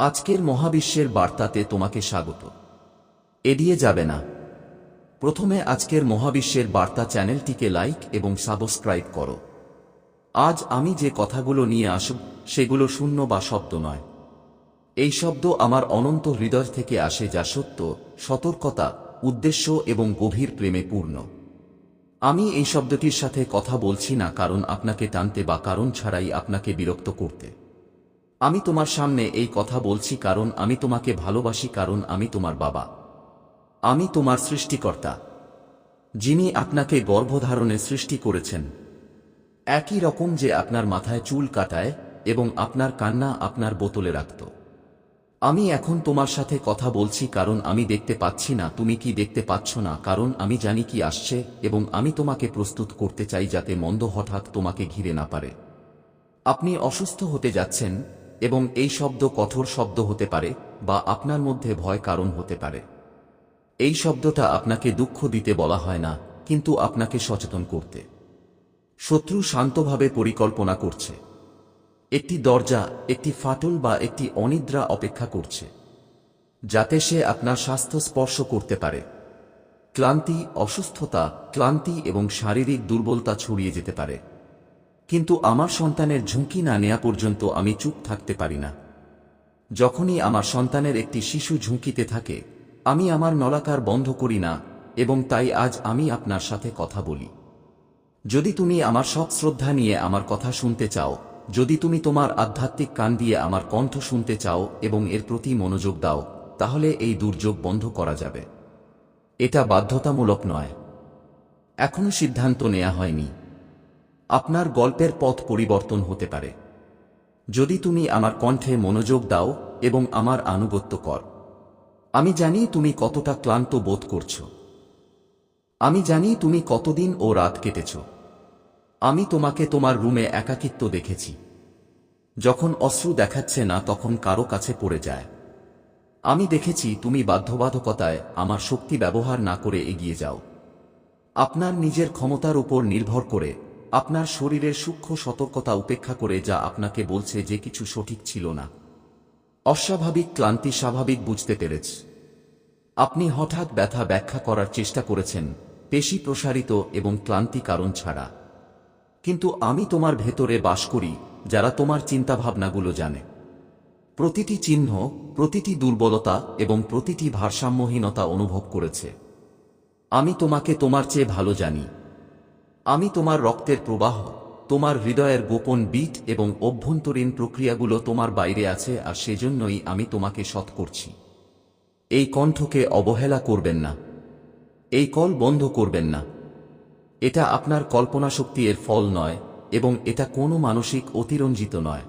আজকের মহাবিশ্বের বার্তাতে তোমাকে স্বাগত। এড়িয়ে যাবে না। প্রথমে আজকের মহাবিশ্বের বার্তা চ্যানেলটিকে লাইক এবং সাবস্ক্রাইব করো। আজ আমি যে কথাগুলো নিয়ে আসব, সেগুলো শূন্য বা শব্দ নয়। এই শব্দ আমার অনন্ত হৃদয় থেকে আসে যা সত্য, সতর্কতা, উদ্দেশ্য এবং গভীর প্রেমে পূর্ণ। আমি এই শব্দটির সাথে কথা বলছি না কারণ আপনাকে টানতে বা কারণ ছাড়াই আপনাকে বিরক্ত করতে। আমি তোমার সামনে এই কথা বলছি কারণ আমি তোমাকে ভালোবাসি কারণ আমি তোমার বাবা। আমি তোমার সৃষ্টিকর্তা, যিনি আপনাকে গর্ভধারণে সৃষ্টি করেছেন। একই রকম যে আপনার মাথায় চুল কাটায় এবং আপনার কান্না আপনার বোতলে রাখত। আমি এখন তোমার সাথে কথা বলছি কারণ আমি দেখতে পাচ্ছি না, তুমি কি দেখতে পাচ্ছ না, কারণ আমি জানি কি আসছে এবং আমি তোমাকে প্রস্তুত করতে চাই যাতে মন্দ হঠাৎ তোমাকে ঘিরে না পারে। আপনি অসুস্থ হতে যাচ্ছেন এবং এই শব্দ কঠোর শব্দ হতে পারে বা আপনার মধ্যে ভয় কারণ হতে পারে। এই শব্দটা আপনাকে দুঃখ দিতে বলা হয় না, কিন্তু আপনাকে সচেতন করতে। শত্রু শান্তভাবে পরিকল্পনা করছে। একটি দরজা, একটি ফাটল বা একটি অনিদ্রা অপেক্ষা করছে, যাতে সে আপনার স্বাস্থ্য স্পর্শ করতে পারে। ক্লান্তি, অসুস্থতা, ক্লান্তি এবং শারীরিক দুর্বলতা ছড়িয়ে যেতে পারে। কিন্তু আমার সন্তানের ঝুঁকি না নেয়া পর্যন্ত আমি চুপ থাকতে পারি না। যখনই আমার সন্তানের একটি শিশু ঝুঁকিতে থাকে, আমি আমার নলাকার বন্ধ করি না, এবং তাই আজ আমি আপনার সাথে কথা বলি। যদি তুমি আমার সব শ্রদ্ধা নিয়ে আমার কথা শুনতে চাও, যদি তুমি তোমার আধ্যাত্মিক কান দিয়ে আমার কণ্ঠ শুনতে চাও এবং এর প্রতি মনোযোগ দাও, তাহলে এই দুর্যোগ বন্ধ করা যাবে। এটা বাধ্যতামূলক নয়। এখনও সিদ্ধান্ত নেওয়া হয়নি। আপনার গল্পের পথ পরিবর্তন হতে পারে। যদি তুমি আমার কণ্ঠে মনোযোগ দাও এবং আমার আনুগত্য কর। আমি জানি তুমি কতটা ক্লান্ত বোধ করছ। আমি জানি তুমি কতদিন ও রাত কেটেছ। আমি তোমাকে তোমার রুমে একাকিত্ব দেখেছি। যখন অশ্রু দেখাচ্ছে না তখন কারও কাছে পড়ে যায়। আমি দেখেছি তুমি বাধ্যবাধকতায় আমার শক্তি ব্যবহার না করে এগিয়ে যাও। আপনার নিজের ক্ষমতার উপর নির্ভর করে আপনার শরীরের সূক্ষ্ম সতর্কতা উপেক্ষা করে যা আপনাকে বলছে যে কিছু সঠিক ছিল না। অস্বাভাবিক ক্লান্তি স্বাভাবিক বুঝতে পেরেছ। আপনি হঠাৎ ব্যথা ব্যাখ্যা করার চেষ্টা করেছেন, পেশি প্রসারিত এবং ক্লান্তি কারণ ছাড়া। কিন্তু আমি তোমার ভেতরে বাস করি, যারা তোমার চিন্তাভাবনাগুলো জানে। প্রতিটি চিহ্ন, প্রতিটি দুর্বলতা এবং প্রতিটি ভারসাম্যহীনতা অনুভব করেছে। আমি তোমাকে তোমার চেয়ে ভালো জানি। আমি তোমার রক্তের প্রবাহ, তোমার হৃদয়ের গোপন বিট এবং অভ্যন্তরীণ প্রক্রিয়াগুলো তোমার বাইরে আছে আর সেজন্যই আমি তোমাকে সৎ করছি। এই কণ্ঠকে অবহেলা করবেন না। এই কল বন্ধ করবেন না। এটা আপনার কল্পনা শক্তি এর ফল নয় এবং এটা কোনো মানসিক অতিরঞ্জিত নয়।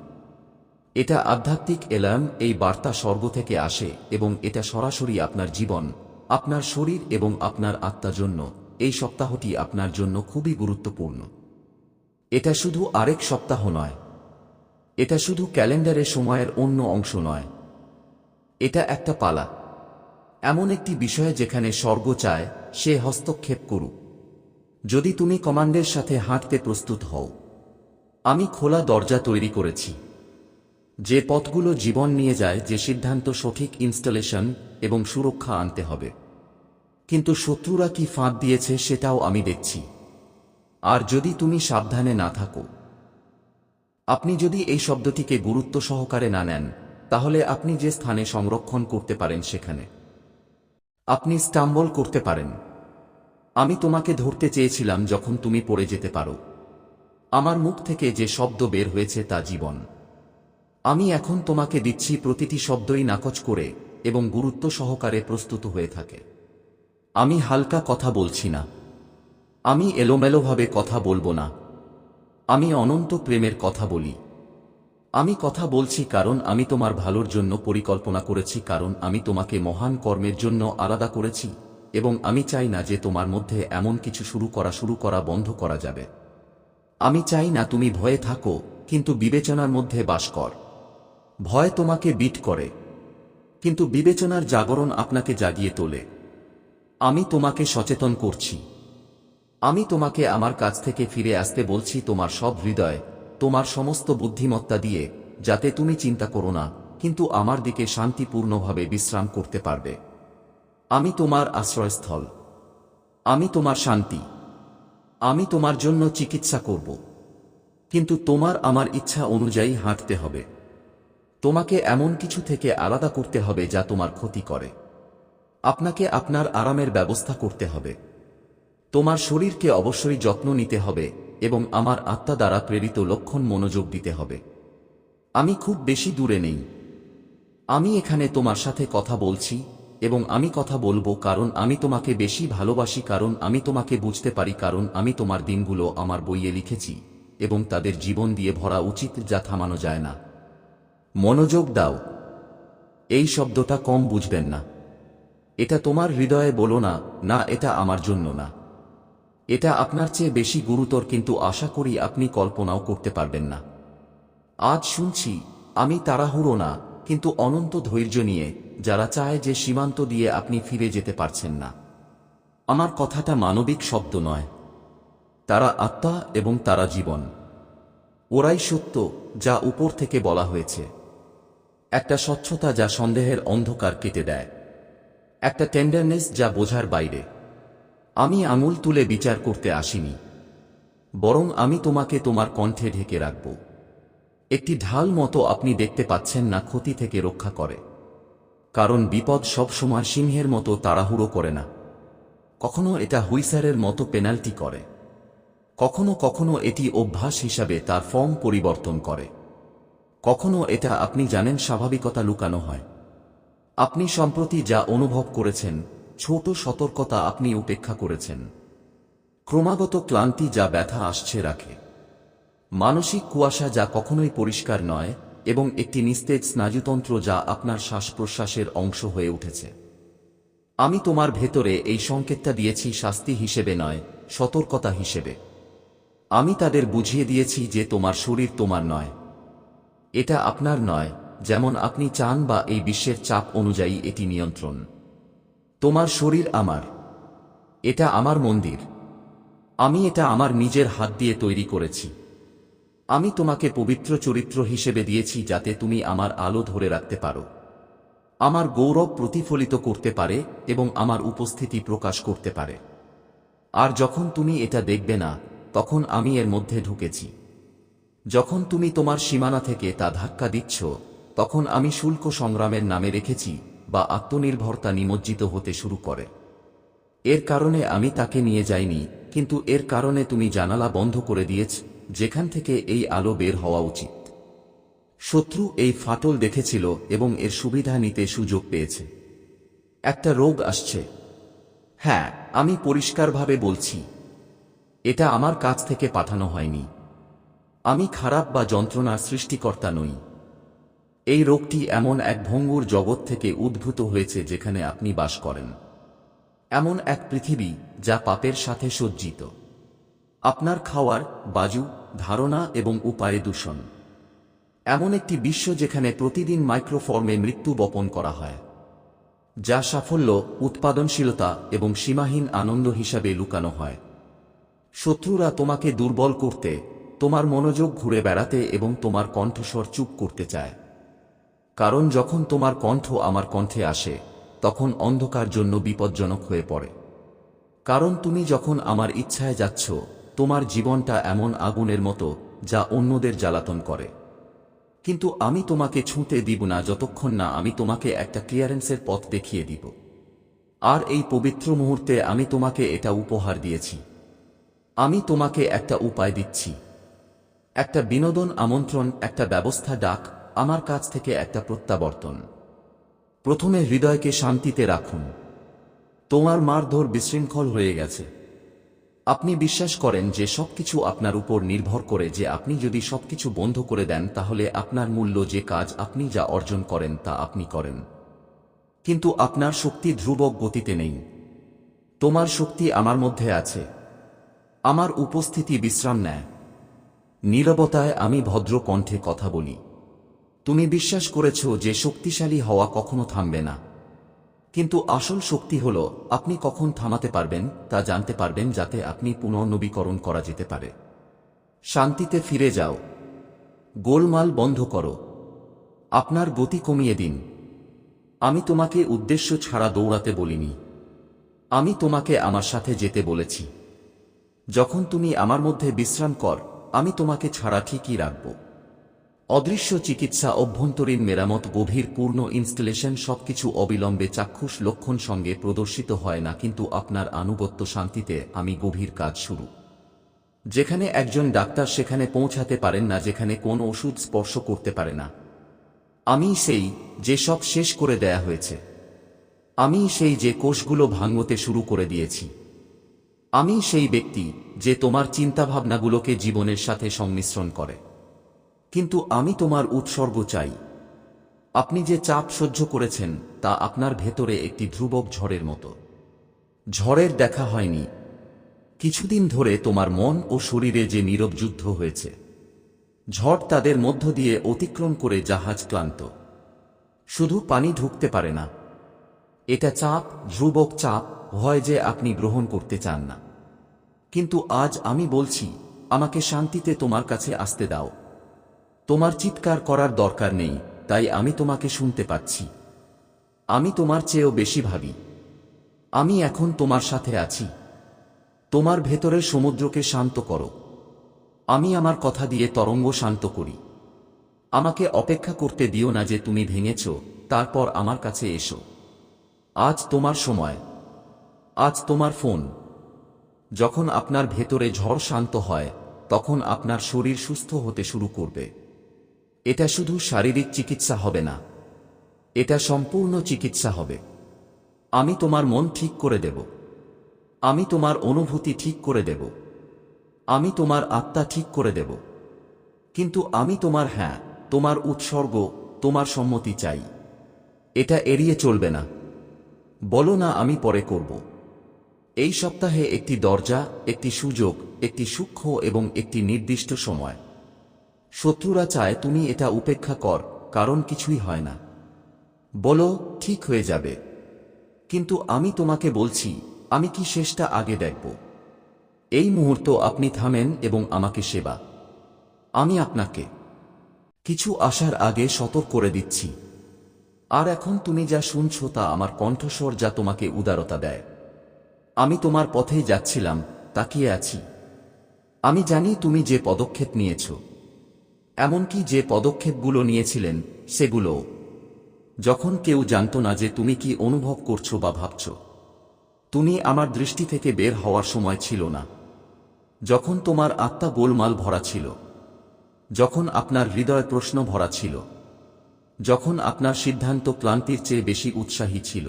এটা আধ্যাত্মিক এলার্ম এই বার্তা স্বর্গ থেকে আসে এবং এটা সরাসরি আপনার জীবন, আপনার শরীর এবং আপনার আত্মার জন্য। এই সপ্তাহটি আপনার জন্য খুবই গুরুত্বপূর্ণ। এটা শুধু আরেক সপ্তাহ নয়। এটা শুধু ক্যালেন্ডারে সময়ের অন্য অংশ নয়। এটা একটা পালা। এমন একটি বিষয় যেখানে স্বর্গ চায়, সে হস্তক্ষেপ করুক। যদি তুমি কমান্ডের সাথে হাঁটতে প্রস্তুত হও। আমি খোলা দরজা তৈরি করেছি। যে পথগুলো জীবন নিয়ে যায়, যে সিদ্ধান্ত সঠিক ইনস্টলেশন এবং সুরক্ষা আনতে হবে। কিন্তু শত্রুরা কি ফাঁদ দিয়েছে সেটাও আমি দেখছি। আর যদি তুমি সাবধানে না থাকো। আপনি যদি এই শব্দটিকে গুরুত্ব সহকারে না নেন, তাহলে আপনি যে স্থানে সংরক্ষণ করতে পারেন সেখানে। আপনি স্টাম্বল করতে পারেন। আমি তোমাকে ধরতে চেয়েছিলাম যখন তুমি পড়ে যেতে পারো। আমার মুখ থেকে যে শব্দ বের হয়েছে তা জীবন। আমি এখন তোমাকে দিচ্ছি প্রতিটি শব্দই নাকচ করে এবং গুরুত্ব সহকারে প্রস্তুত হয়ে থাকে। আমি হালকা কথা বলছি না। আমি এলোমেলোভাবে কথা বলব না। আমি অনন্ত প্রেমের কথা বলি। আমি কথা বলছি কারণ আমি তোমার ভালোর জন্য পরিকল্পনা করেছি, কারণ আমি তোমাকে মহান কর্মের জন্য আলাদা করেছি এবং আমি চাই না যে তোমার মধ্যে এমন কিছু শুরু করা শুরু করা বন্ধ করা যাবে। আমি চাই না তুমি ভয়ে থাকো, কিন্তু বিবেচনার মধ্যে বাস কর। ভয় তোমাকে বিট করে। কিন্তু বিবেচনার জাগরণ আপনাকে জাগিয়ে তোলে। আমি তোমাকে সচেতন করছি। আমি তোমাকে আমার কাছ থেকে ফিরে আসতে বলছি, তোমার সব হৃদয়, তোমার সমস্ত বুদ্ধিমত্তা দিয়ে, যাতে তুমি চিন্তা করো না, কিন্তু আমার দিকে শান্তিপূর্ণভাবে বিশ্রাম করতে পারবে। আমি তোমার আশ্রয়স্থল। আমি তোমার শান্তি। আমি তোমার জন্য চিকিৎসা করব। কিন্তু তোমার আমার ইচ্ছা অনুযায়ী হাঁটতে হবে। তোমাকে এমন কিছু থেকে আলাদা করতে হবে যা তোমার ক্ষতি করে। আপনাকে আপনার আরামের ব্যবস্থা করতে হবে। তোমার শরীরকে অবশ্যই যত্ন নিতে হবে এবং আমার আত্মা দ্বারা প্রেরিত লক্ষণ মনোযোগ দিতে হবে। আমি খুব বেশি দূরে নেই। আমি এখানে তোমার সাথে কথা বলছি এবং আমি কথা বলব কারণ আমি তোমাকে বেশি ভালোবাসি কারণ আমি তোমাকে বুঝতে পারি কারণ আমি তোমার দিনগুলো আমার বইয়ে লিখেছি এবং তাদের জীবন দিয়ে ভরা উচিত যা থামানো যায় না। মনোযোগ দাও। এই শব্দটা কম বুঝবেন না। এটা তোমার হৃদয়ে বলো না না, এটা আমার জন্য না। এটা আপনার চেয়ে বেশি গুরুতর, কিন্তু আশা করি আপনি কল্পনাও করতে পারবেন না। আজ শুনছি, আমি তাড়াহুড়ো না, কিন্তু অনন্ত ধৈর্য নিয়ে, যারা চায় যে সীমান্ত দিয়ে আপনি ফিরে যেতে পারছেন না। আমার কথাটা মানবিক শব্দ নয়। তারা আত্মা এবং তারা জীবন। ওরাই সত্য, যা উপর থেকে বলা হয়েছে। একটা স্বচ্ছতা যা সন্দেহের অন্ধকার কেটে দেয়। একটা টেন্ডারনেস যা বোঝার বাইরে। আমি আঙুল তুলে বিচার করতে আসিনি। বরং আমি তোমাকে তোমার কণ্ঠে ঢেকে রাখব। একটি ঢাল মতো আপনি দেখতে পাচ্ছেন না ক্ষতি থেকে রক্ষা করে। কারণ বিপদ সবসময় সিংহের মতো তাড়াহুড়ো করে না। কখনো এটা হুইসারের মতো পেনাল্টি করে। কখনো কখনো এটি অভ্যাস হিসাবে তার ফর্ম পরিবর্তন করে। কখনো এটা আপনি জানেন স্বাভাবিকতা লুকানো হয়। আপনি সম্প্রতি যা অনুভব করেছেন, ছোট সতর্কতা আপনি উপেক্ষা করেছেন। ক্রমাগত ক্লান্তি যা ব্যথা আসছে রাখে। মানসিক কুয়াশা যা কখনোই পরিষ্কার নয় এবং একটি নিস্তেজ স্নায়ুতন্ত্র যা আপনার শ্বাস প্রশ্বাসের অংশ হয়ে উঠেছে। আমি তোমার ভেতরে এই সংকেতটা দিয়েছি শাস্তি হিসেবে নয়, সতর্কতা হিসেবে। আমি তাদের বুঝিয়ে দিয়েছি যে তোমার শরীর তোমার নয়। এটা আপনার নয় যেমন আপনি চান বা এই বিশ্বের চাপ অনুযায়ী এটি নিয়ন্ত্রণ। তোমার শরীর আমার। এটা আমার মন্দির। আমি এটা আমার নিজের হাত দিয়ে তৈরি করেছি। আমি তোমাকে পবিত্র চরিত্র হিসেবে দিয়েছি যাতে তুমি আমার আলো ধরে রাখতে পারো। আমার গৌরব প্রতিফলিত করতে পারে এবং আমার উপস্থিতি প্রকাশ করতে পারে। আর যখন তুমি এটা দেখবে না, তখন আমি এর মধ্যে ঢুকেছি। যখন তুমি তোমার সীমানা থেকে তা ধাক্কা দিচ্ছ তখন আমি শুল্ক সংগ্রামের নামে রেখেছি বা আত্মনির্ভরতা নিমজ্জিত হতে শুরু করে। এর কারণে আমি তাকে নিয়ে যাইনি, কিন্তু এর কারণে তুমি জানালা বন্ধ করে দিয়েছ, যেখান থেকে এই আলো বের হওয়া উচিত। শত্রু এই ফাটল দেখেছিল এবং এর সুবিধা নিতে সুযোগ পেয়েছে। একটা রোগ আসছে। হ্যাঁ আমি পরিষ্কারভাবে বলছি। এটা আমার কাছ থেকে পাঠানো হয়নি। আমি খারাপ বা যন্ত্রণার সৃষ্টিকর্তা নই। এই রোগটি এমন এক ভঙ্গুর জগৎ থেকে উদ্ভূত হয়েছে যেখানে আপনি বাস করেন। এমন এক পৃথিবী যা পাপের সাথে সজ্জিত। আপনার খাওয়ার, বাজু, ধারণা এবং উপায়ে দূষণ। এমন একটি বিশ্ব যেখানে প্রতিদিন মাইক্রোফর্মে মৃত্যু বপন করা হয়। যা সাফল্য, উৎপাদনশীলতা এবং সীমাহীন আনন্দ হিসাবে লুকানো হয়। শত্রুরা তোমাকে দুর্বল করতে, তোমার মনোযোগ ঘুরে বেড়াতে এবং তোমার কণ্ঠস্বর চুপ করতে চায়। কারণ যখন তোমার কণ্ঠ আমার কণ্ঠে আসে, তখন অন্ধকার জন্য বিপজ্জনক হয়ে পড়ে। কারণ তুমি যখন আমার ইচ্ছায় যাচ্ছ, তোমার জীবনটা এমন আগুনের মতো যা অন্যদের জ্বালাতন করে। কিন্তু আমি তোমাকে ছুঁতে দিব না যতক্ষণ না আমি তোমাকে একটা ক্লিয়ারেন্সের পথ দেখিয়ে দিব। আর এই পবিত্র মুহূর্তে আমি তোমাকে এটা উপহার দিয়েছি। আমি তোমাকে একটা উপায় দিচ্ছি। একটা বিনোদন আমন্ত্রণ, একটা ব্যবস্থা ডাক আমার কাছ থেকে একটা প্রত্যাবর্তন। প্রথমে হৃদয়কে শান্তিতে রাখুন। তোমার মারধর বিশৃঙ্খল হয়ে গেছে। আপনি বিশ্বাস করেন যে সবকিছু আপনার উপর নির্ভর করে যে আপনি যদি সবকিছু বন্ধ করে দেন, তাহলে আপনার মূল্য যে কাজ আপনি যা অর্জন করেন, তা আপনি করেন। কিন্তু আপনার শক্তি ধ্রুবক গতিতে নেই। তোমার শক্তি আমার মধ্যে আছে। আমার উপস্থিতি বিশ্রাম নেয়। নীরবতায় আমি ভদ্র কণ্ঠে কথা বলি। তুমি বিশ্বাস করেছ যে শক্তিশালী হওয়া কখনো থামবে না। কিন্তু আসল শক্তি হল, আপনি কখন থামাতে পারবেন, তা জানতে পারবেন যাতে আপনি পুনর্নবীকরণ করা যেতে পারে। শান্তিতে ফিরে যাও। গোলমাল বন্ধ করো। আপনার গতি কমিয়ে দিন। আমি তোমাকে উদ্দেশ্য ছাড়া দৌড়াতে বলিনি। আমি তোমাকে আমার সাথে যেতে বলেছি। যখন তুমি আমার মধ্যে বিশ্রাম কর, আমি তোমাকে ছাড়া ঠিকই রাখব। অদৃশ্য চিকিৎসা অভ্যন্তরীণ মেরামত গভীর পূর্ণ ইনস্টলেশন সবকিছু অবিলম্বে চাক্ষুষ লক্ষণ সঙ্গে প্রদর্শিত হয় না, কিন্তু আপনার আনুগত্য শান্তিতে আমি গভীর কাজ শুরু। যেখানে একজন ডাক্তার সেখানে পৌঁছাতে পারেন না, যেখানে কোন ওষুধ স্পর্শ করতে পারে না। আমি সেই যে সব শেষ করে দেয়া হয়েছে। আমি সেই যে কোষগুলো ভাঙতে শুরু করে দিয়েছি। আমি সেই ব্যক্তি যে তোমার চিন্তাভাবনাগুলোকে জীবনের সাথে সংমিশ্রণ করে। কিন্তু আমি তোমার উৎসর্গ চাই। আপনি যে চাপ সহ্য করেছেন, তা আপনার ভেতরে একটি ধ্রুবক ঝড়ের মতো। ঝড়ের দেখা হয়নি। কিছুদিন ধরে তোমার মন ও শরীরে যে নীরব যুদ্ধ হয়েছে, ঝড় তাদের মধ্য দিয়ে অতিক্রম করে জাহাজ ক্লান্ত। শুধু পানি ঢুকতে পারে না। এটা চাপ, ধ্রুবক চাপ হয় যে আপনি গ্রহণ করতে চান না। কিন্তু আজ আমি বলছি, আমাকে শান্তিতে তোমার কাছে আসতে দাও। তোমার চিৎকার করার দরকার নেই, তাই আমি তোমাকে শুনতে পাচ্ছি। আমি তোমার চেয়েও বেশি ভাবি। আমি এখন তোমার সাথে আছি। তোমার ভেতরের সমুদ্রকে শান্ত করো। আমি আমার কথা দিয়ে তরঙ্গ শান্ত করি। আমাকে অপেক্ষা করতে দিও না যে তুমি ভেঙেছ, তারপর আমার কাছে এসো। আজ তোমার সময়। আজ তোমার ফোন। যখন আপনার ভেতরে ঝড় শান্ত হয়, তখন আপনার শরীর সুস্থ হতে শুরু করবে। এটা শুধু শারীরিক চিকিৎসা হবে না। এটা সম্পূর্ণ চিকিৎসা হবে। আমি তোমার মন ঠিক করে দেব। আমি তোমার অনুভূতি ঠিক করে দেব। আমি তোমার আত্মা ঠিক করে দেব। কিন্তু আমি তোমার হ্যাঁ তোমার উৎসর্গ, তোমার সম্মতি চাই। এটা এড়িয়ে চলবে না। বলো না আমি পরে করব। এই সপ্তাহে একটি দরজা, একটি সুযোগ, একটি সূক্ষ্ম এবং একটি নির্দিষ্ট সময়। শত্রুরা চায় তুমি এটা উপেক্ষা কর, কারণ কিছুই হয় না। বলো, ঠিক হয়ে যাবে। কিন্তু আমি তোমাকে বলছি, আমি কি শেষটা আগে দেখব? এই মুহূর্ত আপনি থামেন এবং আমাকে সেবা। আমি আপনাকে কিছু আসার আগে সতর্ক করে দিচ্ছি। আর এখন তুমি যা শুনছ তা আমার কণ্ঠস্বর যা তোমাকে উদারতা দেয়। আমি তোমার পথেই যাচ্ছিলাম, তাকিয়ে আছি। আমি জানি তুমি যে পদক্ষেপ নিয়েছ। এমনকি যে পদক্ষেপগুলো নিয়েছিলেন, সেগুলো। যখন কেউ জানত না যে তুমি কি অনুভব করছ বা ভাবছ। তুমি আমার দৃষ্টি থেকে বের হওয়ার সময় ছিল না। যখন তোমার আত্মা গোলমাল ভরা ছিল। যখন আপনার হৃদয় প্রশ্ন ভরা ছিল। যখন আপনার সিদ্ধান্ত ক্লান্তির চেয়ে বেশি উৎসাহী ছিল।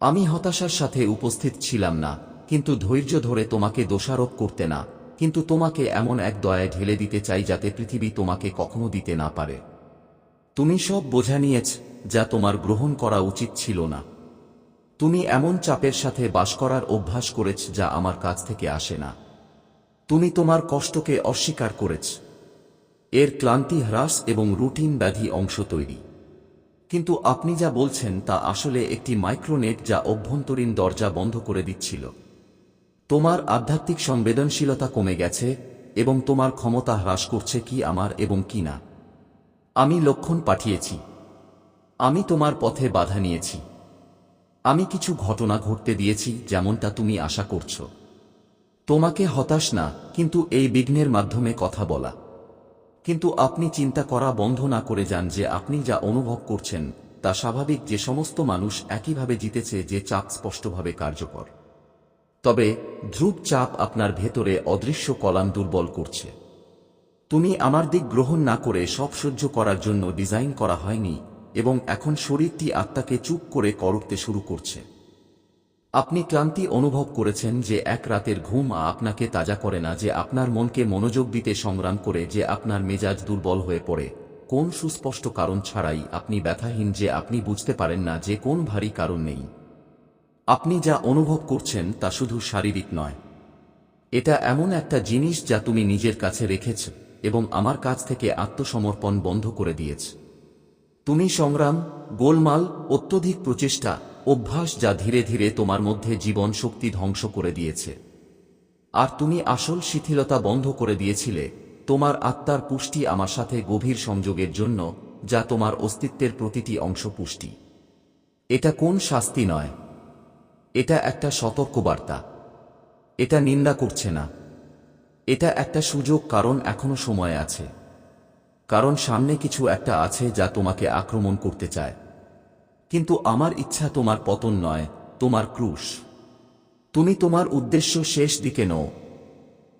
আমি হতাশার সাথে উপস্থিত ছিলাম না, কিন্তু ধৈর্য ধরে তোমাকে দোষারোপ করতে না। কিন্তু তোমাকে এমন এক দয়ায় ঢেলে দিতে চাই যাতে পৃথিবী তোমাকে কখনো দিতে না পারে। তুমি সব বোঝা নিয়েছ যা তোমার গ্রহণ করা উচিত ছিল না। তুমি এমন চাপের সাথে বাস করার অভ্যাস করেছ যা আমার কাছ থেকে আসে না। তুমি তোমার কষ্টকে অস্বীকার করেছ। এর ক্লান্তি, হ্রাস এবং রুটিন ব্যাধি অংশ তৈরি। কিন্তু আপনি যা বলছেন তা আসলে একটি মাইক্রোনেট যা অভ্যন্তরীণ দরজা বন্ধ করে দিচ্ছিল। তোমার আধ্যাত্মিক সংবেদনশীলতা কমে গেছে, এবং তোমার ক্ষমতা হ্রাস করছে কি আমার এবং কি না। আমি লক্ষণ পাঠিয়েছি। আমি তোমার পথে বাধা নিয়েছি। আমি কিছু ঘটনা ঘটতে দিয়েছি যেমনটা তুমি আশা করছ। তোমাকে হতাশ না, কিন্তু এই বিঘ্নের মাধ্যমে কথা বলা। কিন্তু আপনি চিন্তা করা বন্ধ না করে যান যে আপনি যা অনুভব করছেন, তা স্বাভাবিক যে সমস্ত মানুষ একইভাবে জিতেছে যে চাপ স্পষ্টভাবে কার্যকর। তবে ধ্রুব চাপ আপনার ভেতরে অদৃশ্য কলাম দুর্বল করছে। তুমি আমার দিক গ্রহণ না করে সব সহ্য করার জন্য ডিজাইন করা হয়নি এবং এখন শরীরটি আত্মাকে চুপ করে করতে শুরু করছে। আপনি ক্লান্তি অনুভব করেছেন যে এক রাতের ঘুম আপনাকে তাজা করে না যে আপনার মনকে মনোযোগ দিতে সংগ্রাম করে যে আপনার মেজাজ দুর্বল হয়ে পড়ে। কোন সুস্পষ্ট কারণ ছাড়াই আপনি ব্যথাহীন যে আপনি বুঝতে পারেন না যে কোন ভারী কারণ নেই। আপনি যা অনুভব করছেন তা শুধু শারীরিক নয়। এটা এমন একটা জিনিস যা তুমি নিজের কাছে রেখেছ এবং আমার কাছ থেকে আত্মসমর্পণ বন্ধ করে দিয়েছ। তুমি সংগ্রাম, গোলমাল, অত্যধিক প্রচেষ্টা, অভ্যাস যা ধীরে ধীরে তোমার মধ্যে জীবন শক্তি ধ্বংস করে দিয়েছে। আর তুমি আসল শিথিলতা বন্ধ করে দিয়েছিলে তোমার আত্মার পুষ্টি আমার সাথে গভীর সংযোগের জন্য যা তোমার অস্তিত্বের প্রতিটি অংশ পুষ্টি। এটা কোন শাস্তি নয় এটা একটা সতর্কবার্তা। এটা নিন্দা করছে না। এটা একটা সুযোগ কারণ এখনও সময় আছে। কারণ সামনে কিছু একটা আছে যা তোমাকে আক্রমণ করতে চায়। কিন্তু আমার ইচ্ছা তোমার পতন নয়, তোমার ক্রুশ। তুমি তোমার উদ্দেশ্য শেষ দিকে নও।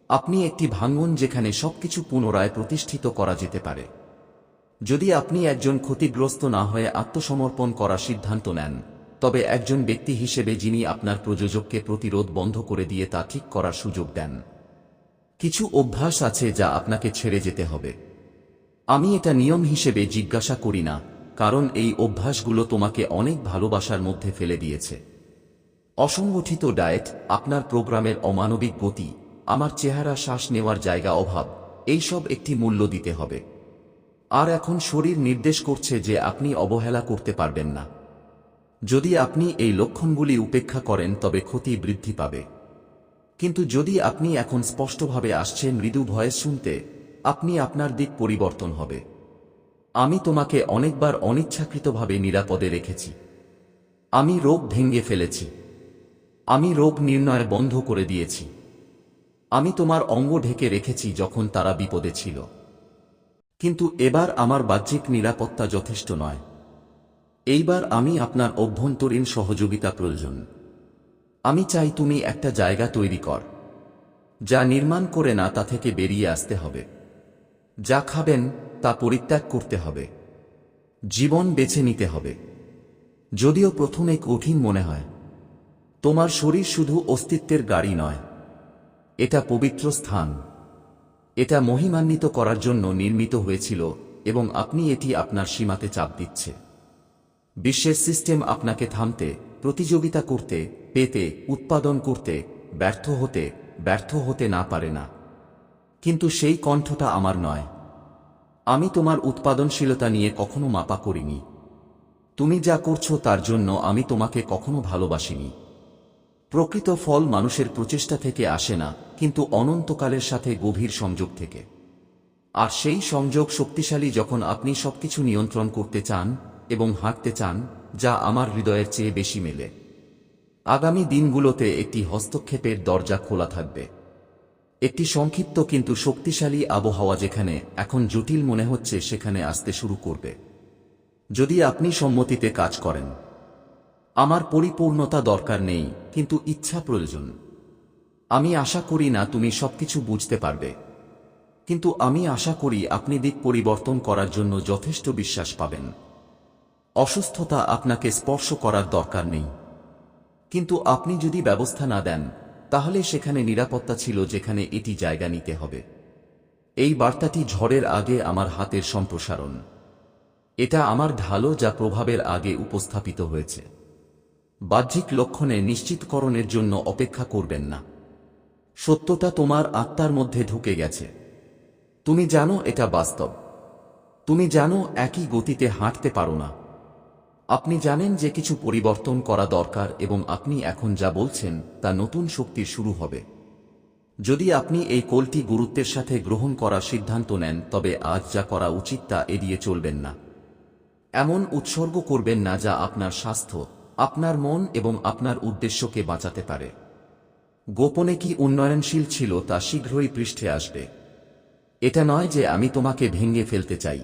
আপনি একটি ভাঙ্গন যেখানে সবকিছু পুনরায় প্রতিষ্ঠিত করা যেতে পারে। যদি আপনি একজন ক্ষতিগ্রস্ত না হয়ে আত্মসমর্পণ করার সিদ্ধান্ত নেন তবে একজন ব্যক্তি হিসেবে যিনি আপনার প্রযোজককে প্রতিরোধ বন্ধ করে দিয়ে তা ঠিক করার সুযোগ দেন। কিছু অভ্যাস আছে যা আপনাকে ছেড়ে যেতে হবে। আমি এটা নিয়ম হিসেবে জিজ্ঞাসা করি না, কারণ এই অভ্যাসগুলো তোমাকে অনেক ভালোবাসার মধ্যে ফেলে দিয়েছে। অসংগঠিত ডায়েট, আপনার প্রোগ্রামের অমানবিক গতি, আমার চেহারা শ্বাস নেওয়ার জায়গা অভাব, এইসব একটি মূল্য দিতে হবে। আর এখন শরীর নির্দেশ করছে যে আপনি অবহেলা করতে পারবেন না। যদি আপনি এই লক্ষণগুলি উপেক্ষা করেন, তবে ক্ষতি বৃদ্ধি পাবে। কিন্তু যদি আপনি এখন স্পষ্টভাবে আসছেন মৃদু ভয়েস শুনতে, আপনি আপনার দিক পরিবর্তন হবে। আমি তোমাকে অনেকবার অনিচ্ছাকৃতভাবে নিরাপদে রেখেছি। আমি রোগ ভেঙে ফেলেছি। আমি রোগ নির্ণয় বন্ধ করে দিয়েছি। আমি তোমার অঙ্গ ঢেকে রেখেছি যখন তারা বিপদে ছিল। কিন্তু এবার আমার বাহ্যিক নিরাপত্তা যথেষ্ট নয়। এইবার আমি আপনার অভ্যন্তরীণ সহযোগিতা প্রয়োজন। আমি চাই তুমি একটা জায়গা তৈরি কর, যা নির্মাণ করে না তা থেকে বেরিয়ে আসতে হবে। যা খাবেন, তা পরিত্যাগ করতে হবে। জীবন বেছে নিতে হবে। যদিও প্রথমে কঠিন মনে হয়, তোমার শরীর শুধু অস্তিত্বের গাড়ি নয়, এটা পবিত্র স্থান। এটা মহিমান্বিত করার জন্য নির্মিত হয়েছিল এবং আপনি এটি আপনার সীমাতে চাপ দিচ্ছে। বিশ্বের সিস্টেম আপনাকে থামতে, প্রতিযোগিতা করতে, পেতে, উৎপাদন করতে, ব্যর্থ হতে ব্যর্থ হতে না পারে না। কিন্তু সেই কণ্ঠটা আমার নয়। আমি তোমার উৎপাদনশীলতা নিয়ে কখনো মাপা করিনি। তুমি যা করছ তার জন্য আমি তোমাকে কখনো ভালোবাসিনি। প্রকৃত ফল মানুষের প্রচেষ্টা থেকে আসে না, কিন্তু অনন্তকালের সাথে গভীর সংযোগ থেকে। আর সেই সংযোগ শক্তিশালী যখন আপনি সবকিছু নিয়ন্ত্রণ করতে চান এবং হাঁটতে চান, যা আমার হৃদয়ের চেয়ে বেশি মেলে। আগামী দিনগুলোতে একটি হস্তক্ষেপের দরজা খোলা থাকবে। একটি সংক্ষিপ্ত কিন্তু শক্তিশালী আবহাওয়া যেখানে এখন জটিল মনে হচ্ছে সেখানে আসতে শুরু করবে। যদি আপনি সম্মতিতে কাজ করেন। আমার পরিপূর্ণতা দরকার নেই, কিন্তু ইচ্ছা প্রয়োজন। আমি আশা করি না তুমি সবকিছু বুঝতে পারবে। কিন্তু আমি আশা করি আপনি দিক পরিবর্তন করার জন্য যথেষ্ট বিশ্বাস পাবেন। অসুস্থতা আপনাকে স্পর্শ করার দরকার নেই। কিন্তু আপনি যদি ব্যবস্থা না দেন, তাহলে সেখানে নিরাপত্তা ছিল যেখানে এটি জায়গা নিতে হবে। এই বার্তাটি ঝড়ের আগে আমার হাতের সম্প্রসারণ। এটা আমার ঢালো যা প্রভাবের আগে উপস্থাপিত হয়েছে। বাহ্যিক লক্ষণে নিশ্চিতকরণের জন্য অপেক্ষা করবেন না। সত্যটা তোমার আত্মার মধ্যে ঢুকে গেছে। তুমি জানো এটা বাস্তব। তুমি জানো একই গতিতে হাঁটতে পারো না। আপনি জানেন যে কিছু পরিবর্তন করা দরকার এবং আপনি এখন যা বলছেন তা নতুন শক্তির শুরু হবে। যদি আপনি এই কোলটি গুরুত্বের সাথে গ্রহণ করার সিদ্ধান্ত নেন, তবে আজ যা করা উচিত তা এড়িয়ে চলবেন না। এমন উৎসর্গ করবেন না যা আপনার স্বাস্থ্য, আপনার মন এবং আপনার উদ্দেশ্যকে বাঁচাতে পারে। গোপনে কি উন্নয়নশীল ছিল তা শীঘ্রই পৃষ্ঠে আসবে। এটা নয় যে আমি তোমাকে ভেঙে ফেলতে চাই।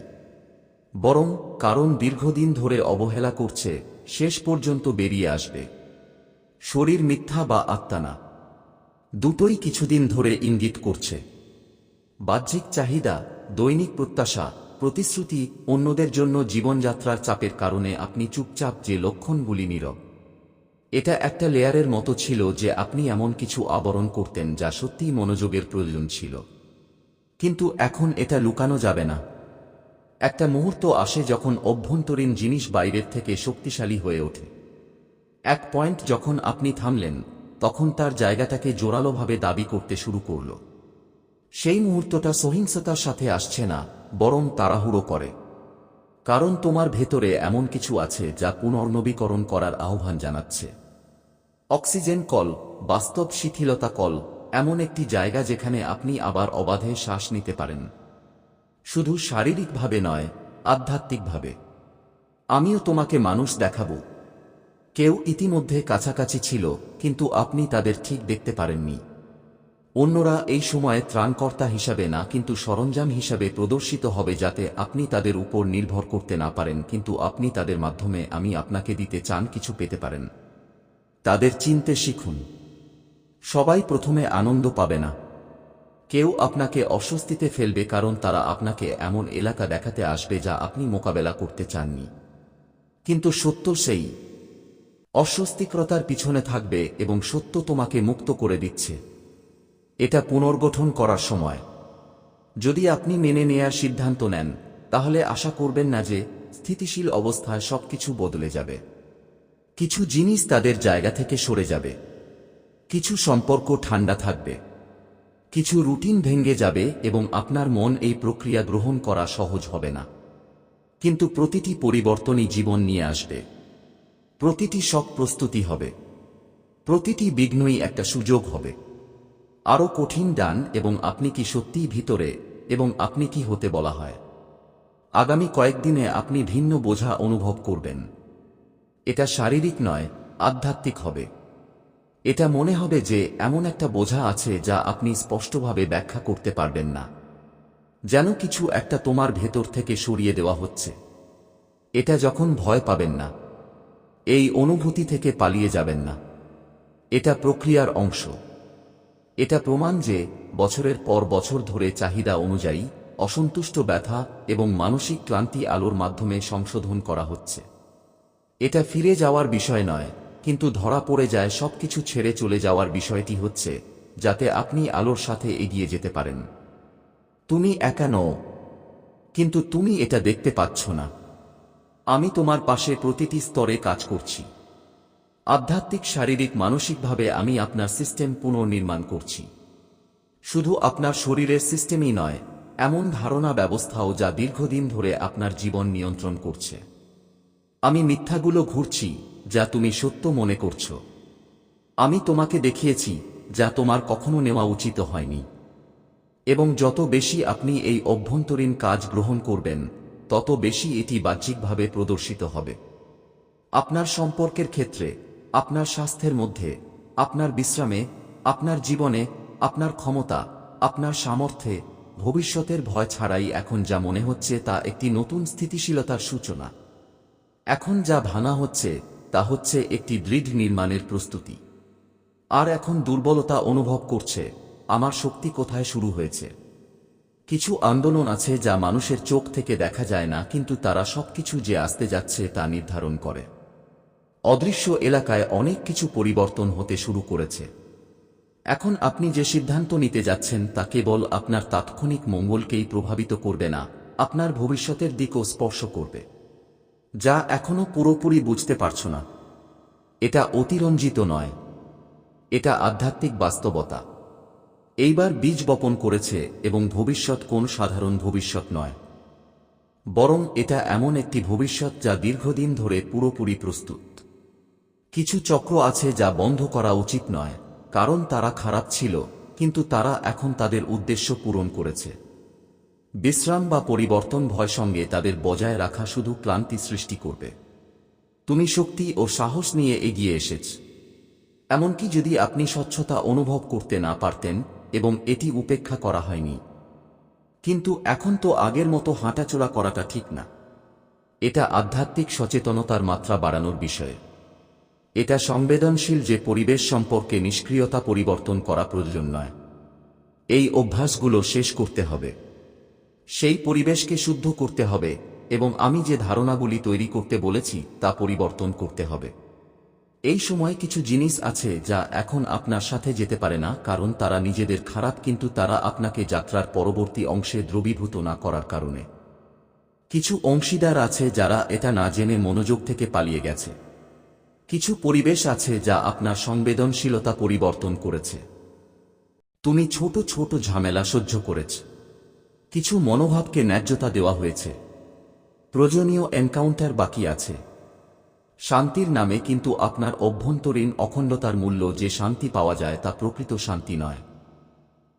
বরং কারণ দীর্ঘদিন ধরে অবহেলা করছে, শেষ পর্যন্ত বেরিয়ে আসবে। শরীর মিথ্যা বা আত্মা না। দুটোই কিছুদিন ধরে ইঙ্গিত করছে। বাহ্যিক চাহিদা, দৈনিক প্রত্যাশা, প্রতিশ্রুতি অন্যদের জন্য জীবনযাত্রার চাপের কারণে আপনি চুপচাপ যে লক্ষণগুলি নীরব। এটা একটা লেয়ারের মতো ছিল যে আপনি এমন কিছু আবরণ করতেন যা সত্যিই মনোযোগের প্রয়োজন ছিল। কিন্তু এখন এটা লুকানো যাবে না। একটা মুহূর্ত আসে যখন অভ্যন্তরীণ জিনিস বাইরের থেকে শক্তিশালী হয়ে ওঠে। এক পয়েন্ট যখন আপনি থামলেন, তখন তার জায়গাটাকে জোরালোভাবে দাবি করতে শুরু করল। সেই মুহূর্তটা সহিংসতার সাথে আসছে না, বরং তাড়াহুড়ো করে। কারণ তোমার ভেতরে এমন কিছু আছে যা পুনর্নবীকরণ করার আহ্বান জানাচ্ছে। অক্সিজেন কল, বাস্তব শিথিলতা কল, এমন একটি জায়গা যেখানে আপনি আবার অবাধে শ্বাস নিতে পারেন। শুধু শারীরিকভাবে নয়, আধ্যাত্মিকভাবে। আমিও তোমাকে মানুষ দেখাব। কেউ ইতিমধ্যে কাছাকাছি ছিল, কিন্তু আপনি তাদের ঠিক দেখতে পারেননি। অন্যরা এই সময়ে ত্রাণকর্তা হিসাবে না, কিন্তু সরঞ্জাম হিসাবে প্রদর্শিত হবে যাতে আপনি তাদের উপর নির্ভর করতে না পারেন, কিন্তু আপনি তাদের মাধ্যমে আমি আপনাকে দিতে চান কিছু পেতে পারেন। তাদের চিনতে শিখুন। সবাই প্রথমে আনন্দ পাবে না। কেউ আপনাকে অস্বস্তিতে ফেলবে কারণ তারা আপনাকে এমন এলাকা দেখাতে আসবে যা আপনি মোকাবেলা করতে চাননি। কিন্তু সত্য সেই। অস্বস্তিকরতার পিছনে থাকবে এবং সত্য তোমাকে মুক্ত করে দিচ্ছে। এটা পুনর্গঠন করার সময়। যদি আপনি মেনে নেয়ার সিদ্ধান্ত নেন, তাহলে আশা করবেন না যে স্থিতিশীল অবস্থায় সবকিছু বদলে যাবে। কিছু জিনিস তাদের জায়গা থেকে সরে যাবে। কিছু সম্পর্ক ঠান্ডা থাকবে। কিছু রুটিন ভেঙে যাবে এবং আপনার মন এই প্রক্রিয়া গ্রহণ করা সহজ হবে না। কিন্তু প্রতিটি পরিবর্তনই জীবন নিয়ে আসবে। প্রতিটি শখ প্রস্তুতি হবে। প্রতিটি বিঘ্নই একটা সুযোগ হবে। আরও কঠিন ডান এবং আপনি কি সত্যিই ভিতরে এবং আপনি কি হতে বলা হয়? আগামী কয়েকদিনে আপনি ভিন্ন বোঝা অনুভব করবেন। এটা শারীরিক নয়, আধ্যাত্মিক হবে। এটা মনে হবে যে এমন একটা বোঝা আছে যা আপনি স্পষ্টভাবে ব্যাখ্যা করতে পারবেন না। যেন কিছু একটা তোমার ভেতর থেকে সরিয়ে দেওয়া হচ্ছে। এটা যখন ভয় পাবেন না, এই অনুভূতি থেকে পালিয়ে যাবেন না। এটা প্রক্রিয়ার অংশ। এটা প্রমাণ যে বছরের পর বছর ধরে চাহিদা অনুযায়ী অসন্তুষ্ট ব্যথা এবং মানসিক ক্লান্তি আলোর মাধ্যমে সংশোধন করা হচ্ছে। এটা ফিরে যাওয়ার বিষয় নয় কিন্তু ধরা পড়ে যায় সবকিছু ছেড়ে চলে যাওয়ার বিষয়টি হচ্ছে, যাতে আপনি আলোর সাথে এগিয়ে যেতে পারেন। তুমি একা নও। কিন্তু তুমি এটা দেখতে পাচ্ছ না। আমি তোমার পাশে প্রতিটি স্তরে কাজ করছি। আধ্যাত্মিক, শারীরিক, মানসিকভাবে আমি আপনার সিস্টেম পুনর্নির্মাণ করছি। শুধু আপনার শরীরের সিস্টেমই নয়, এমন ধারণা ব্যবস্থাও যা দীর্ঘদিন ধরে আপনার জীবন নিয়ন্ত্রণ করছে। আমি মিথ্যাগুলো ঘুরছি যা তুমি সত্য মনে করছ। আমি তোমাকে দেখিয়েছি, যা তোমার কখনো নেওয়া উচিত হয়নি। এবং যত বেশি আপনি এই অভ্যন্তরীণ কাজ গ্রহণ করবেন, তত বেশি এটি বাহ্যিকভাবে প্রদর্শিত হবে। আপনার সম্পর্কের ক্ষেত্রে, আপনার স্বাস্থ্যের মধ্যে, আপনার বিশ্রামে, আপনার জীবনে, আপনার ক্ষমতা, আপনার সামর্থ্যে, ভবিষ্যতের ভয় ছাড়াই এখন যা মনে হচ্ছে তা একটি নতুন স্থিতিশীলতার সূচনা। এখন যা ভাঙা হচ্ছে তা হচ্ছে একটি দৃঢ় নির্মাণের প্রস্তুতি। আর এখন দুর্বলতা অনুভব করছে, আমার শক্তি কোথায় শুরু হয়েছে? কিছু আন্দোলন আছে যা মানুষের চোখ থেকে দেখা যায় না, কিন্তু তারা সবকিছু যে আসতে যাচ্ছে তা নির্ধারণ করে। অদৃশ্য এলাকায় অনেক কিছু পরিবর্তন হতে শুরু করেছে। এখন আপনি যে সিদ্ধান্ত নিতে যাচ্ছেন তা কেবল আপনার তাৎক্ষণিক মঙ্গলকেই প্রভাবিত করবে না, আপনার ভবিষ্যতের দিকও স্পর্শ করবে। যা এখনও পুরোপুরি বুঝতে পারছ না। এটা অতিরঞ্জিত নয়। এটা আধ্যাত্মিক বাস্তবতা। এইবার বীজ বপন করেছে এবং ভবিষ্যৎ কোন সাধারণ ভবিষ্যৎ নয়। বরং এটা এমন একটি ভবিষ্যৎ যা দীর্ঘদিন ধরে পুরোপুরি প্রস্তুত। কিছু চক্র আছে যা বন্ধ করা উচিত নয়, কারণ তারা খারাপ ছিল, কিন্তু তারা এখন তাদের উদ্দেশ্য পূরণ করেছে। বিশ্রাম বা পরিবর্তন ভয় সঙ্গে তাদের বজায় রাখা শুধু ক্লান্তি সৃষ্টি করবে। তুমি শক্তি ও সাহস নিয়ে এগিয়ে এসেছ। এমনকি যদি আপনি স্বচ্ছতা অনুভব করতে না পারতেন এবং এটি উপেক্ষা করা হয়নি। কিন্তু এখন তো আগের মতো হাঁটাচলা করাটা ঠিক না। এটা আধ্যাত্মিক সচেতনতার মাত্রা বাড়ানোর বিষয়। এটা সংবেদনশীল যে পরিবেশ সম্পর্কে নিষ্ক্রিয়তা পরিবর্তন করা প্রয়োজন নয়। এই অভ্যাসগুলো শেষ করতে হবে। সেই পরিবেশকে শুদ্ধ করতে হবে, এবং আমি যে ধারণাগুলি তৈরি করতে বলেছি তা পরিবর্তন করতে হবে। এই সময় কিছু জিনিস আছে যা এখন আপনার সাথে যেতে পারে না, কারণ তারা নিজেদের খারাপ কিন্তু তারা আপনাকে যাত্রার পরবর্তী অংশে দ্রবীভূত না করার কারণে। কিছু অংশীদার আছে যারা এটা না জেনে মনোযোগ থেকে পালিয়ে গেছে। কিছু পরিবেশ আছে যা আপনার সংবেদনশীলতা পরিবর্তন করেছে। তুমি ছোট ছোট ঝামেলা সহ্য করেছ। কিছু মনোভাবকে ন্যায্যতা দেওয়া হয়েছে। প্রয়োজনীয় এনকাউন্টার বাকি আছে। শান্তির নামে কিন্তু আপনার অভ্যন্তরীণ অখণ্ডতার মূল্য যে শান্তি পাওয়া যায় তা প্রকৃত শান্তি নয়।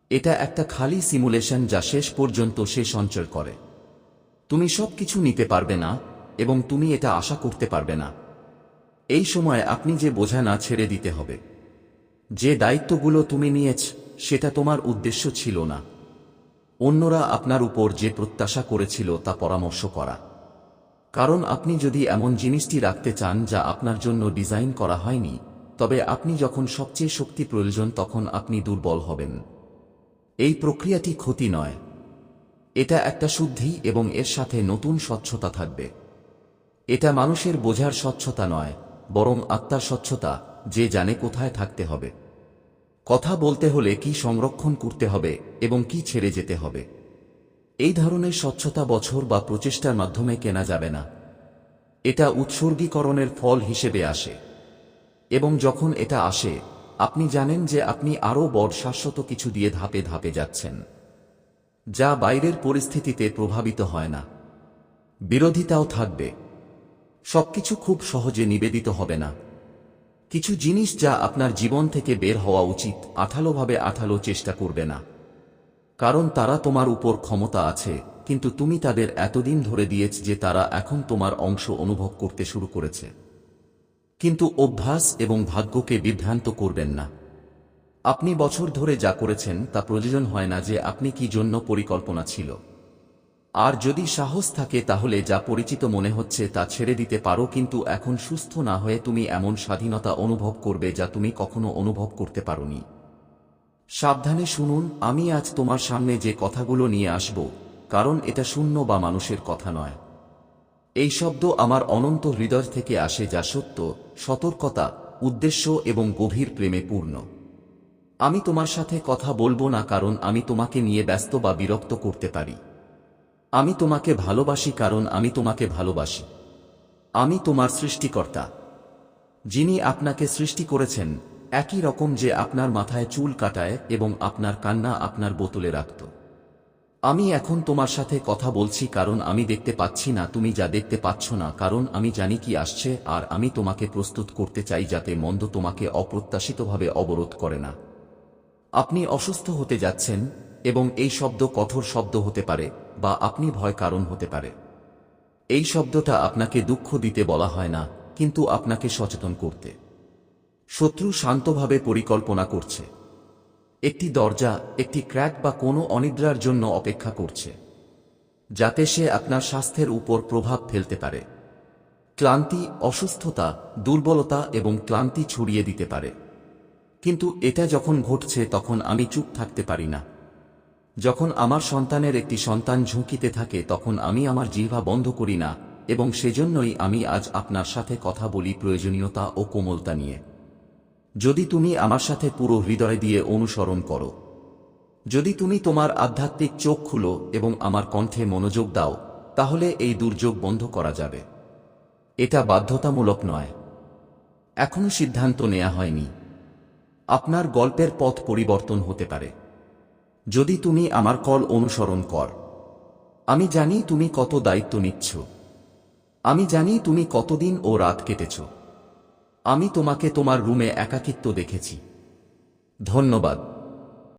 এটা একটা খালি সিমুলেশন যা শেষ পর্যন্ত সে সঞ্চয় করে। তুমি সব কিছু নিতে পারবে না এবং তুমি এটা আশা করতে পারবে না। এই সময় আপনি যে বোঝা না ছেড়ে দিতে হবে। যে দায়িত্বগুলো তুমি নিয়েছ, সেটা তোমার উদ্দেশ্য ছিল না। অন্যরা আপনার উপর যে প্রত্যাশা করেছিল তা পরামর্শ করা। কারণ আপনি যদি এমন জিনিসটি রাখতে চান যা আপনার জন্য ডিজাইন করা হয়নি, তবে আপনি যখন সবচেয়ে শক্তি প্রয়োজন তখন আপনি দুর্বল হবেন। এই প্রক্রিয়াটি ক্ষতি নয়। এটা একটা শুদ্ধি এবং এর সাথে নতুন স্বচ্ছতা থাকবে। এটা মানুষের বোঝার স্বচ্ছতা নয়, বরং আত্মার স্বচ্ছতা, যে জানে কোথায় থাকতে হবে। কথা বলতে হলে কি সংরক্ষণ করতে হবে এবং কি ছেড়ে যেতে হবে? এই ধরনের স্বচ্ছতা বছর বা প্রচেষ্টার মাধ্যমে কেনা যাবে না। এটা উৎসর্গীকরণের ফল হিসেবে আসে। এবং যখন এটা আসে, আপনি জানেন যে আপনি আরও বড় শাশ্বত কিছু দিয়ে ধাপে ধাপে যাচ্ছেন। যা বাইরের পরিস্থিতিতে প্রভাবিত হয় না। বিরোধিতাও থাকবে। সবকিছু খুব সহজে নিবেদিত হবে না। কিছু জিনিস যা আপনার জীবন থেকে বের হওয়া উচিত, আঠালোভাবে আঠালো চেষ্টা করবে না। কারণ তারা তোমার উপর ক্ষমতা আছে, কিন্তু তুমি তাদের এতদিন ধরে দিয়েছ যে তারা এখন তোমার অংশ অনুভব করতে শুরু করেছে। কিন্তু অভ্যাস এবং ভাগ্যকে বিভ্রান্ত করবেন না। আপনি বছর ধরে যা করেছেন তা প্রয়োজন হয় না যে আপনি কি জন্য পরিকল্পনা ছিল। আর যদি সাহস থাকে তাহলে যা পরিচিত মনে হচ্ছে তা ছেড়ে দিতে পারো, কিন্তু এখন সুস্থ না হয়ে তুমি এমন স্বাধীনতা অনুভব করবে যা তুমি কখনো অনুভব করতে পারোনি। সাবধানে শুনুন, আমি আজ তোমার সামনে যে কথাগুলো নিয়ে আসব, কারণ এটা শূন্য বা মানুষের কথা নয়। এই শব্দ আমার অনন্ত হৃদয় থেকে আসে যা সত্য, সতর্কতা, উদ্দেশ্য এবং গভীর প্রেমে পূর্ণ। আমি তোমার সাথে কথা বলব না কারণ আমি তোমাকে নিয়ে ব্যস্ত বা বিরক্ত করতে পারি। আমি তোমাকে ভালোবাসি কারণ আমি তোমাকে ভালোবাসি। আমি তোমার সৃষ্টিকর্তা। যিনি আপনাকে সৃষ্টি করেছেন, একই রকম যে আপনার মাথায় চুল কাটায় এবং আপনার কান্না আপনার বোতলে রাখত। আমি এখন তোমার সাথে কথা বলছি কারণ আমি দেখতে পাচ্ছি না, তুমি যা দেখতে পাচ্ছ না, কারণ আমি জানি কি আসছে আর আমি তোমাকে প্রস্তুত করতে চাই যাতে মন্দ তোমাকে অপ্রত্যাশিতভাবে অবরোধ করে না। আপনি অসুস্থ হতে যাচ্ছেন এবং এই শব্দ কঠোর শব্দ হতে পারে বা আপনি ভয় কারণ হতে পারে। এই শব্দটা আপনাকে দুঃখ দিতে বলা হয় না, কিন্তু আপনাকে সচেতন করতে। শত্রু শান্তভাবে পরিকল্পনা করছে। একটি দরজা, একটি ক্র্যাক বা কোনো অনিদ্রার জন্য অপেক্ষা করছে, যাতে সে আপনার স্বাস্থ্যের উপর প্রভাব ফেলতে পারে। ক্লান্তি, অসুস্থতা, দুর্বলতা এবং ক্লান্তি ছড়িয়ে দিতে পারে। কিন্তু এটা যখন ঘটছে তখন আমি চুপ থাকতে পারি না। যখন আমার সন্তানের একটি সন্তান ঝুঁকিতে থাকে, তখন আমি আমার জিহ্বা বন্ধ করি না, এবং সেজন্যই আমি আজ আপনার সাথে কথা বলি প্রয়োজনীয়তা ও কোমলতা নিয়ে। যদি তুমি আমার সাথে পুরো হৃদয় দিয়ে অনুসরণ করো, যদি তুমি তোমার আধ্যাত্মিক চোখ খুলো এবং আমার কণ্ঠে মনোযোগ দাও, তাহলে এই দুর্যোগ বন্ধ করা যাবে। এটা বাধ্যতামূলক নয়। এখনও সিদ্ধান্ত নেওয়া হয়নি। আপনার গল্পের পথ পরিবর্তন হতে পারে। যদি তুমি আমার কল অনুসরণ কর। আমি জানি তুমি কত দায়িত্ব নিচ্ছ। আমি জানি তুমি কতদিন ও রাত কেটেছ। আমি তোমাকে তোমার রুমে একাকিত্ব দেখেছি। ধন্যবাদ।